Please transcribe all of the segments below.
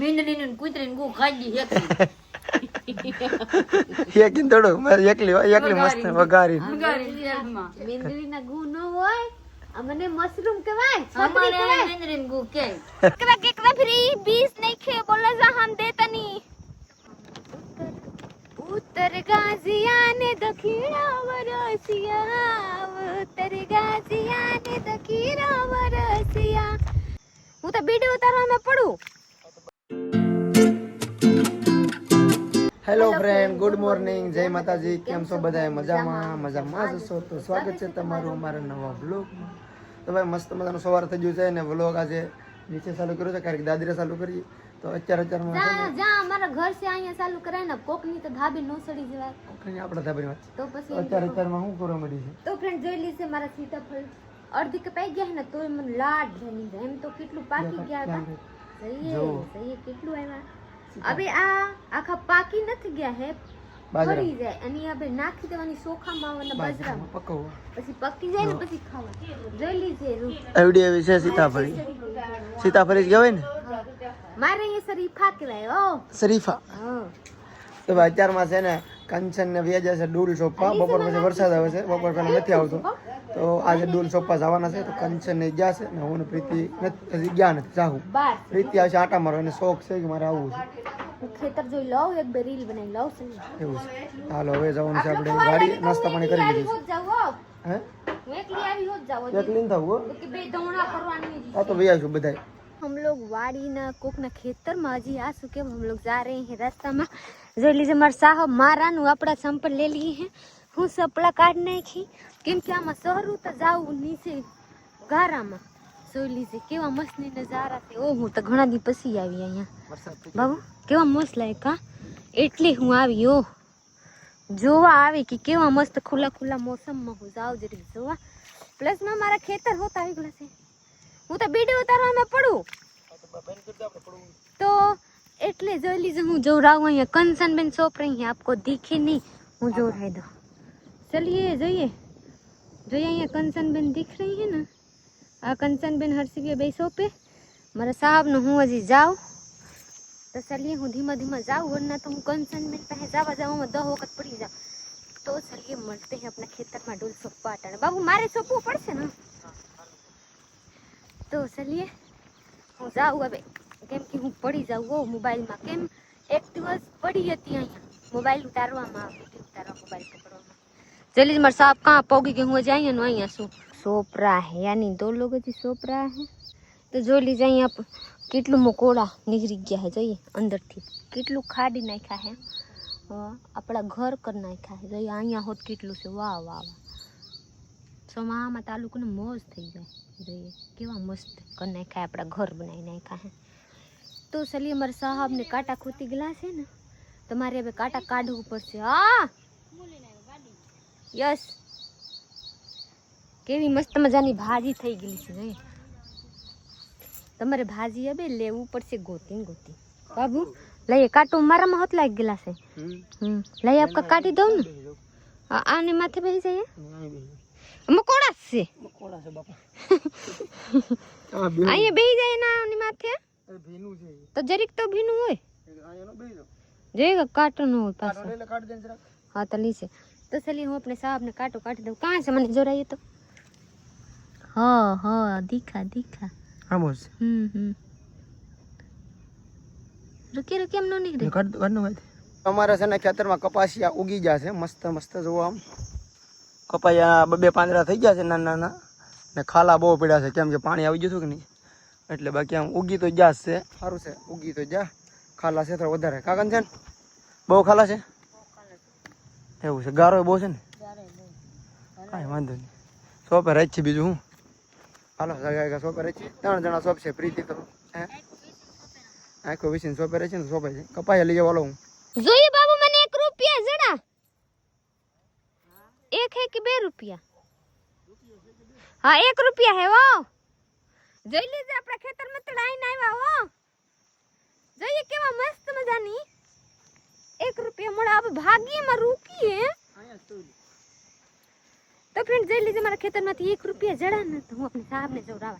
મીંદડીનું થોડો મારે એકલી. મસ્ત વઘારી અમને મશરૂમ કહેવાય છોકરી કહેવાય. મીંદડીનું ગુ કે. કરા કે કરા ફ્રી બીસ નહીં ખે બોલે જા હમ દેતા ઉત્તર ગાઝિયાને દખીરા વરસિયા ઉત્તર ગાઝિયાને દખીરા વરસિયા હું તો બીડી ઉતારવામાં પડું. હેલો ફ્રેન્ડ ગુડ મોર્નિંગ જય માતાજી કેમ છો બધા? મજામાં? મજામાં. જ છો તો સ્વાગત છે તમારું અમારા નવા બ્લોગમાં? તો ભાઈ મસ્ત મજાનો સવાર થઈ ગયું છે અને વ્લોગ આજે નીચે ચાલુ કર્યો છે. કારણ કે દાદીરે ચાલુ કરી. તો અત્યારે અત્યારમાં છે જા અમારા ઘર છે. અહીંયા ચાલુ કરાય ને. કોકની તો ધાબી નો સડી જવાય ને આપણા ધાબાની વાત તો પછી અત્યારે અત્યારમાં હું કરવા મળી છે? તો ફ્રેન્ડ જોઈ લીધે મારા સીતાફળ અડધી કપાઈ ગયા ને તોય મને લાડ બની જાય એમ તો કેટલું પાકી ગયા હતા. સહી સહી કેટલું આવ્યા હવે આ આખા પાકી નથી ગયા હે. બાજરા. ફરી જાય. અને હવે નાખી દેવાની ચોખામાં અને બાજરામાં. પકવવા પછી પકી જાય ને પછી ખાવા જોઈ લીજે રૂ. એવડી એવી છે સીતાફળી. સીતાફળી જ કહેવાય ને? મારે અહીંયા શરીફા કહેવાય ઓ શરીફા. હા. તો અત્યારમાં છે ને કંચન ને વ્યાજા છે ડૂલ સોપા બપોર પછી વરસાદ આવે છે બપોર પહેલા નથી આવતો. તો આજે ડૂલ સોપા જવાના છે તો કંચન ને ગયા છે ને હું પ્રીતિ નથી ગયા નથી જાહું. પ્રીતિ આવશે આટા મારો એને શોખ છે કે મારે આવવું છે. ખેતર જોઈ લઉં એક બે રીલ બનાવી લઉં છું. એવું છે. હાલો હવે જવાનું છે આપણે ગાડી નાસ્તા પાણી કરી લીધું હો. એકલી આવી હોત જાવ એકલી ને થવું હો. કે બે દોણા કરવાની આ તો ભાઈ આવીશું બધા हम लोग वाड़ी ना कोक ना खेतर में हजी आ चुके हम लोग जा रहे हैं रास्ता में જોઈ લીજે મારા સાહબ મારાનું આપણા સંપલ લઈ લઈએ હે હું સપડા કાઢ નાખી કેમ કે આમાં સરું તો જાવું નીચે ગારામાં જોઈ લીજે કેવા મસ્તની નજારા છે ઓહો તો ઘણા દી પછી આવી અહીંયા વરસાદ થઈ બાબુ કેવા મસ્ત લાગે કા એટલે હું આવી ઓ જોવા આવી કે કેવા મસ્ત ખુલ્લા ખુલ્લા મોસમમાં હું જાઉં જરી જોવા પ્લસમાં મારા ખેતર હોતા આવી ગયા છે હું તો બીડી ઉતારવામાં પડું તો એટલે જોઈ લીજે હું જોર આવું અહીંયા કંસન બેન સોપ રહી हैं आपको दिखे नहीं હું જોર है दो चलिए જોઈએ જોઈએ અહીંયા કંસન બેન दिख रही है ना આ કંસન બેન હર્ષિબે બે સોપે મારા સાહેબનું હું હજી જાઉં તો ચલીએ હું ધીમે ધીમે જાઉં વરના તો હું કંસન બેન પાસે જવા જાઉં દહ વખત પડી જાઉં तो चलिए मरते हैं अपना खेतर में डोल सोपा हटाना बाबू मारे सोपू पड़ से ना તો ચલીએ. હું જાઉં હવે. કેમ કે હું પડી જાઉં હો મોબાઈલમાં. કેમ? એક દિવસ પડી હતી અહીંયા. મોબાઈલ ઉતારવામાં આવે. ઉતારવા મોબાઈલ પકડવામાં? જલ્દી મારે સાપ કાં પોગી ગઈ હું જ અહીંયા નો અહીંયા શું સોપરા હે યાની દો લોગ હજી સોપરા હે. તો જોઈ લીજે અહીંયા કેટલું મકોડા નીકળી ગયા હે. જોઈએ અંદરથી. કેટલું ખાડી નાખ્યા હે આપણા ઘર કર નાખ્યા હે. જોઈએ અહીંયા હોત કેટલું છે. વાહ વાહ વાહ. સોમામાં તાલુકાને મોજ થઈ જાય જોઈએ કેવા મસ્ત કરી નાખ્યા આપણા ઘર બનાવી નાખ્યા હે. તો ચલીએ મારા સાહેબને કાંટા ખૂતી ગયેલા છે ને તમારે હવે કાંટા કાઢવું પડશે. હા! યસ. કેવી મસ્ત મજાની ભાજી થઈ ગયેલી છે જોઈએ. તમારે ભાજી હવે લેવું પડશે ગોતી ગોતી. બાબુ લઈએ કાંટો મારામાં હોત લાગી ગયેલા છે. હમ. લઈ આપકા કાઢી દઉં ને. આ- આને માથે બેસી જાય મકોડા છે. મકોડા છે બાપા. આ બે અહીંયા બેસી જાય ના ની માથે? ભીનું છે. તો જરીક તો ભીનું હોય. અહીંયા બેસી જાઓ. જોઈએ કે કાંટો ન હોય પાછો. એટલે કાટ દે જરા હા તો લીસે. તો ચલીએ હું આપણે સાહેબને કાટો કાઢી દઉં. કાં છે મને જોરાઈએ તો? હા હા દીખા દીખા. આમ જ. હમ હમ. રૂકી રૂકી એમ ન નીકળે. કાઢ કાઢ નો અમારા છે ને ખેતરમાં કપાસિયા ઉગી ગયા છે. મસ્ત મસ્ત જોવા આમ. કપાયા બે બે પાંદડા થઈ ગયા છે નાના નાના. ને ખાલા બહુ પડ્યા છે. કેમ કે પાણી આવી ગયું હતું કે નહીં? એટલે બાકી આમ ઉગી તો જા છે. સારું છે. ઉગી તો જા. ખાલા છે થોડા વધારે. કાકન છે ને? બહુ ખાલા છે? એવું છે. ગારો બહુ છે ને? કાંઈ વાંધો નહીં. સોપે રહી છે બીજું હું? હાલો સગા સોપે રહી છે. ત્રણ જણા સોપ છે. પ્રીતિ તો હે? આખો વિશે સોપે રહી છે ને? સોપે છે. કપાયા લઈ જવા હું. જોઈએ બાબુ, મને એક રૂપિયા જણા. એક હે કે બે રૂપિયા? હા એક રૂપિયા હે વો જોઈ લીજે આપણા ખેતરમાં તળાઈને આવ્યા હો. જોઈએ કેવા મસ્ત મજાની. એક રૂપિયા મળે ભાગ્ય ભાગીમાં રૂકીએ. તો ફ્રેન્ડ જોઈ લીજે મારા ખેતરમાંથી એક રૂપિયા જડા ને તો હું આપણે સાહેબને ચા ત્યાં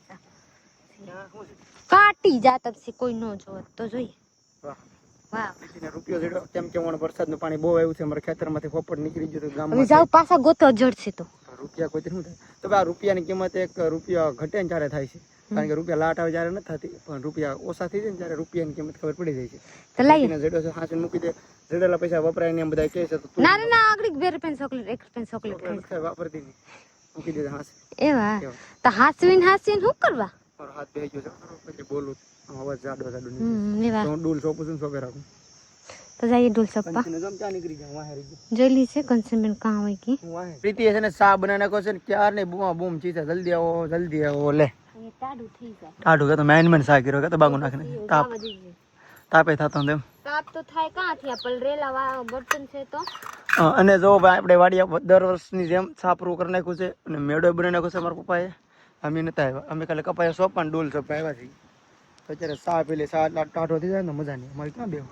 કાટી જાત છે કોઈ ન જોત. તો જોઈએ. વાહ. વાહ રૂપિયો જેટલો કેમ કે હમણાં વરસાદનું પાણી બહુ આવ્યું છે અમારા ખેતરમાંથી પોપટ નીકળી ગયું ગામમાં જાવ પાછા ગોતો જડશે તો. રૂપિયા કોઈ શું થાય? તો આ રૂપિયાની કિંમત એક રૂપિયા ઘટે ને ત્યારે થાય છે. કારણ કે રૂપિયા લાટ આવે ત્યારે નથી થતી પણ રૂપિયા ઓછા થઈ જાય ને ત્યારે રૂપિયાની કિંમત ખબર પડી જાય છે. તો લઈએ. એને છે હાંચીને મૂકી દે. જેડેલા પૈસા વપરાય ને બધા કહે છે તો તું ના આગળ બે રૂપિયા ચોકલેટ એક રૂપિયા ચોકલેટ વાપરતી નહીં મૂકી દે હાંસ એવા. એવા. તો હાસવીને હાસવીને શું કરવા? મારો હાથ બે ગયો છે પછી બોલું આમ જાડો જાડો નીકળે. તો ડૂલ સોંપું છું ને રાખું. તો જઈએ ડોલ સપ્પા પંચીને જમ ત્યાં નીકળી જાઉં વાહે રહી ગયું. જોઈ લી છે કંચનબેન કાં હોય કે? પ્રીતિ છે ને ચા બનાવી નાખો છે ને ક્યાર ને બૂમા બૂમ ચીસે જલ્દી આવો જલ્દી આવો લે. ટાઢું થઈ જાય. ટાઢું કે તો મેન મેન સા કર્યો કે તો બાગુ નાખને. તાપ. તાપે થતો ને તાપ તો થાય કાં થયા પલરેલા બર્તન છે તો. અને જો ભાઈ આપણે વાડિયા દર વર્ષની જેમ સાપરું કરી નાખ્યું છે અને મેળો બનાવી નાખ્યો છે મારા પપ્પાએ. અમે નતા આવ્યા. અમે કાલે કપાયા સોપ ને ડોલ સોંપા આવ્યા છીએ. તો અત્યારે સા પેલી સા એટલા ટાઢો થઈ જાય ને મજા નહીં અમારે ક્યાં બેવું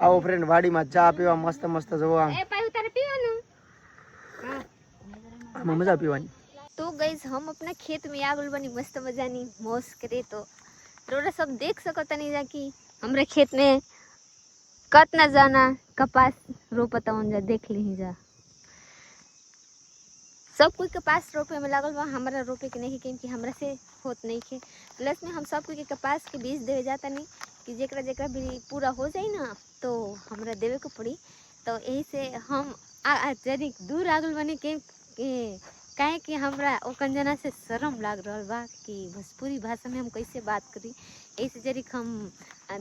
આવો ફ્રેન્ડ વાડીમાં ચા પીવા મસ્ત મસ્ત જોવા આમ એ પાછું તારે પીવાનું આમાં મજા પીવાની तो गईज हम अपना खेत में आग बनी मस्त मजानी मौज करे तो थोड़ा सब देख सको तनी जाकी हमरे खेत में कत न जाना कपास रोपता हूँ जा देख ली जा सब कोई के पास रोपे में लागल बा हमारा रोपे के नहीं क्योंकि हमरा से होत नहीं के प्लस में हम सब कोई के कपास के बीज देवे जाता नहीं कि जेकरा जेकरा भी पूरा हो जाए ना तो हमरा देवे को पड़ी। तो यही से हम आ दूर आगल बने के, के काहे कि हमरा ओकन जना से शर्म लाग रहल बा कि भोजपुरी भाषा में हम कैसे बात करी। ऐसे जरिक हम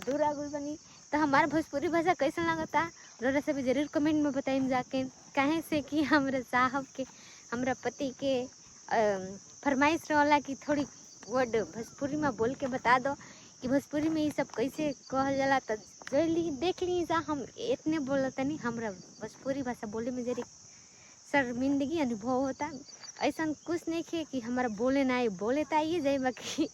दूर आगुल बनी। तो हमारा भोजपुरी भाषा कैसा लगता रोरा से भी ज़रूर कमेंट में बताइम जाके। काहे से कि हमरा साहब के हमरा पति के अम, फरमाइश रहला कि थोड़ी वर्ड भोजपुरी में बोल के बता दो कि भोजपुरी में ये सब कैसे कहल जाला तो जोई ली देख ली जा हम इतने बोलतनी हमरा भोजपुरी भाषा बोले में जरी शर्मिंदगी अनुभव होता ऐसा कुछ नहीं खे कि हमारा बोले ना आए बोले तो आइए जाए बाकी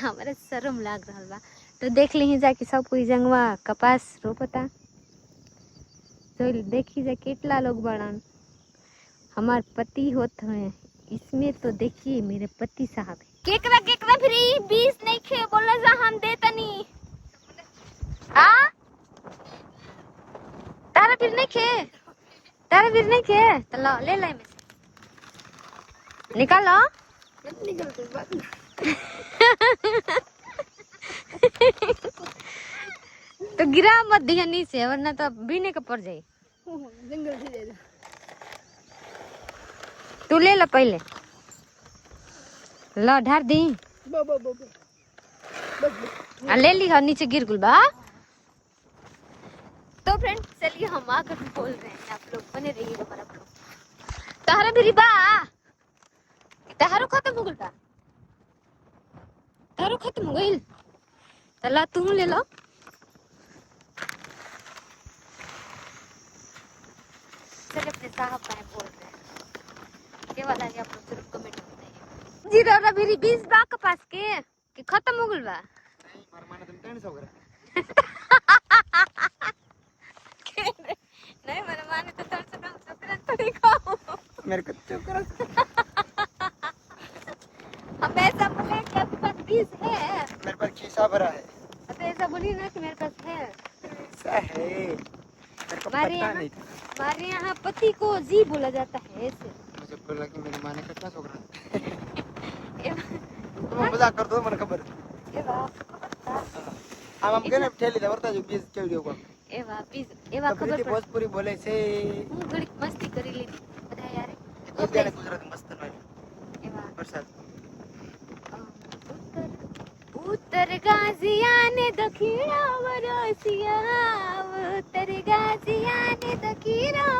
हमारा शर्म लाग रहा बा तो देख ली जा कि सब कोई जंगवा कपास रोपता तो देखी जा कितना लोग बड़न हमार पति होत हैं। इसमें तो देखिए मेरे पति साहब है। केकरा केकरा फिर बीस नहीं खे बोला जा हम देता नहीं हाँ तारा फिर नहीं खे। तारा फिर नहीं खे। तो लो ले ले में से। निकालो तो गिरा मत दिया नीचे वरना तो बीने का पड़ जाए तू ले लो पहले लो ढार दी आ, ले ली हाँ, नीचे गिर गुल बा तो फ्रेंड चलिए हम आकर बोल रहे हैं आप लोग बने रहिए हमारा ब्लॉग तहरा भी बा तहारो खत्म हो गइल बा तारो खत्म हो गइल तला तुम ले लो चलिए अपने साहब का है बोल रहे हैं के वाला के आप लोग ज़रूर कमेंट में बताइए जी दादा मेरी बीस 20 के पास के कि खत्म हो गल बा नहीं मार माने तुम नहीं माने माने तो थोड़ा से तुम चक्कर तो नहीं खाओ मेरे को चुप करो अब ऐसा बोले कि आपके पास 20 है। मेरे पास खीसा भरा है। अब ऐसा बोली ना कि मेरे पास है। ऐसा है। हमारे यहाँ हमारे यहाँ पति को जी बोला जाता है ऐसे। બોલા કે મેરી માને કેટલા છોકરા તમે બધા કરતો મને ખબર આમ આમ કે ને ઠેલી તો વર્તા જો બીજ કેવડી ઓકો એવા બીજ એવા ખબર પડે ભોજપુરી બોલે છે હું ઘડીક મસ્તી કરી લીધી બધા યાર અત્યારે ગુજરાતી મસ્ત નોય એવા વરસાદ ઉત્તર ગાઝિયાને દખીણા વરસિયા ઉત્તર ગાઝિયાને દખીણા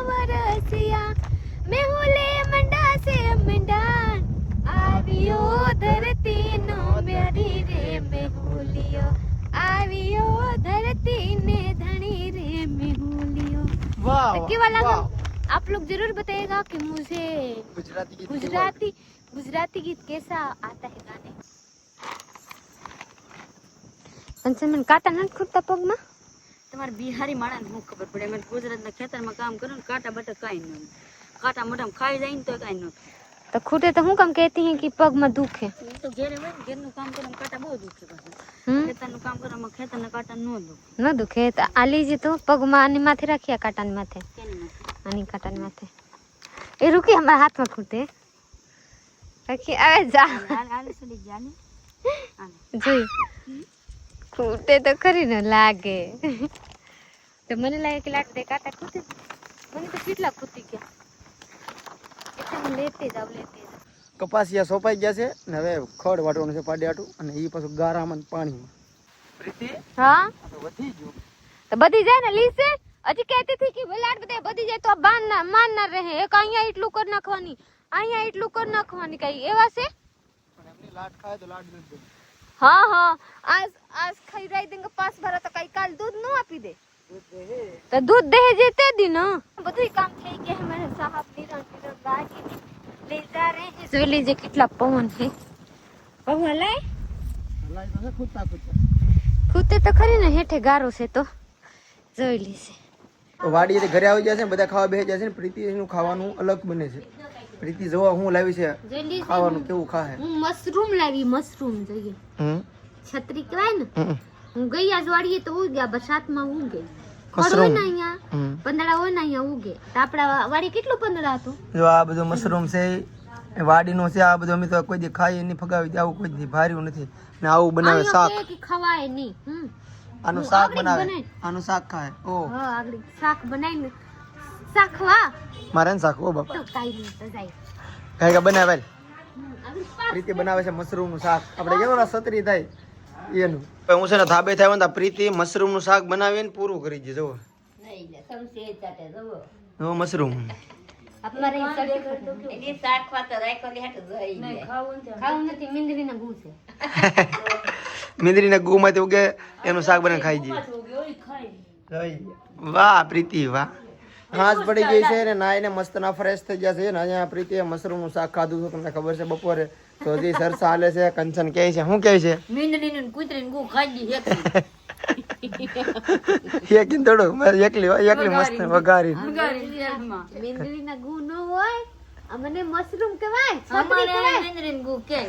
દક્ષિણા વરસિયા મેહુલે મંડા से મંડા આવ્યો ધરતી નો મેરી રે મેહુલિયો આવ્યો ધરતી ने धनी रे मेहुलियो વાહ केवल अगर आप लोग जरूर बताइएगा कि मुझे ગુજરાતી ગીત गुजराती गुजराती गीत कैसा आता है गाने કંચનબેન કાંટા નથી ખૂટતા પગમાં તમારે બિહારી માણસને શું ખબર પડે અમે ગુજરાતના ખેતરમાં કામ કરો ને કાંટા બાટા કાંઈ ન હોય. કાંટા મોઢામાં ખાઈ જાય ને તો કાંઈ ન તો ખૂટે તો હું કામ કહેતી हैं कि પગમાં દુખે? તો ઘેરે હોય ને ઘેરનું કામ કરવામાં કાંટા બહુ દુખે પાછું. ખેતરનું કામ કરવામાં ખેતરના કાંટા ન દુખે. ન દુખે? તો આ લીજે તો પગમાં આની માથે રાખીએ કાંટાની માથે? આની કાંટાની માથે. એ રૂકી અમારા હાથમાં ખૂટે. રાખી આવે જા. જોઈ. ખૂટે તો ખરી ને લાગે. તો મને લાગે કે દે કાંટા ખૂટે મને તો કેટલા ખૂટી ગયા. હું લેતી જાવ સોપાઈ ગયા છે ને હવે ખડ વાટવાનું છે પાડે આટું અને એ પાછું ગારામાં પાણીમાં. પ્રીતિ? હા? તો બધી જાય ને લીસે હજી કહેતી હતી કે વલાડ બધા બધી જાય તો બાન ના માન ના રહે. એક અહીંયા એટલું કર નાખવાની અહીંયા એટલું કર નાખવાની કઈ. એવા છે? લાડ ખાય તો લાડ દૂધ હા હા. આજ આજ ખાઈ રાઈ દેંગે પાસ ભરા તો કઈ કાલ દૂધ ન આપી દે. તો દૂધ દહે જે તે દિન. બધું કામ થઈ ગયા મને સાહેબ વિરણ વિરણ બાકી લઈ જા રહે છે કેટલા પવન છે. પવન લઈ લઈ ખૂતા ખૂતા ખૂતે તો ખરી ને હેઠે ગારો છે તો. જોઈ લેજે. વાડીએ ઘરે આવી જશે બધા ખાવા બેસી જશે ને પ્રીતિનું ખાવાનું અલગ બને છે. પ્રીતિ જોવા હું લાવી છે ખાવાનું કેવું ખાહે? હું મશરૂમ લાવી મશરૂમ જોઈએ. હમ. છત્રી કહેવાય ને હું ગઈ આજવાડીએ તો હું ગયા બરસાતમાં હું ગઈ. મશરૂમ. પંદડા હોય ને અહીંયા ઉગે તો આપણા વાડી કેટલું પંદડા હતું? જો આ બધું મશરૂમ છે વાડી વાડીનું છે આ બધું અમે તો કોઈ દી ખાઈ નહીં ફગાવી દે આવું કોઈ દી ભાર્યું નથી. ને આવું બનાવે શાક. ખવાય નહીં. આનું શાક બનાવે. આનું શાક ખાય. ઓ. આગળ શાક બનાવીને શાખવા. મારે ને શાક ઓ બાપા. તો કાઈ નહીં તો જાય. કાંઈ બનાવે પ્રીતિ બનાવે છે મશરૂમનું શાક. આપણે કેવા સતરી થાય? એનું. હું છે ને થાબે થાય ને પ્રીતિ મશરૂમનું શાક બનાવીને પૂરું કરી દે જવો જો મશરૂમ. ગુ ગુ માંથી ઉગે એનું શાક બનાવીને ખાઈ જઈએ. વાહ પ્રીતિ વાહ. હાથ પડી ગઈ છે ને નાઈને મસ્ત ના ફ્રેશ થઈ ગયા છે. ને અહીંયા પ્રીતિએ મશરૂમનું શાક ખાધું હતું તમને ખબર છે બપોરે તો જે સરસા હાલે છે કંચન કે છે શું કે છે? મીંદડીનું ને કૂતરીનું ગુ ખાઈ દી એક એકલી થોડું મારે એકલી એકલી મસ્ત વઘારી મીંદડીના ગુ ન હોય આ મશરૂમ કહેવાય છત્રી કહેવાય. ગુ કે.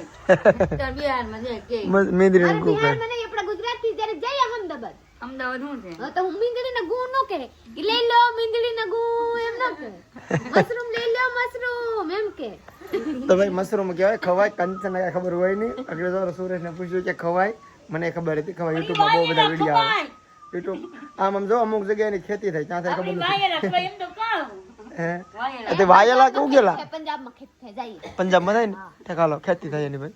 બિહારમાં કે. આપણા જ્યારે જઈએ અમદાવાદ. હું છે? તો હું મીંદડીના ગુ નો કહે. કે લઈ લો મીંદડીના ગુ એમ ન કહે. મશરૂમ લઈ લો મશરૂમ એમ કે તો ભાઈ મશરૂમ કહેવાય ખવાય કંચન ખબર હોય નહીં. આગળ તો સુરેશ ને પૂછ્યું કે ખવાય મને ખબર હતી ખવાય. યુટ્યુબમાં બહુ બધા વીડિયો આવે. યુટ્યુબ આમ આમ જો અમુક જગ્યાએ ની ખેતી થાય ત્યાં થાય ખબર નથી. એમ તો કહું. હે? વાયેલા. કે ઉગેલા? એ પંજાબમાં થાય ને? ઠેકાલો ખેતી થાય એની ભાઈ.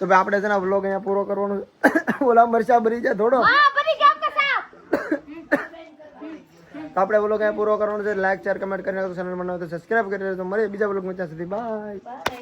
તો ભાઈ આપણે છે ને વ્લોગ અહીંયા પૂરો કરવાનો છે. ઓલા મરચા ભરી જાય થોડો હા ભરી ગયા આપકા સાહેબ તો આપણે બ્લોગ અહીંયા પૂરો કરવાનો છે લાઈક શેર કમેન્ટ કરીને ચેનલ બનાવો તો સબસ્ક્રાઈબ કરી તો મળીએ બીજા બ્લોગમાં ત્યાં સુધી બાય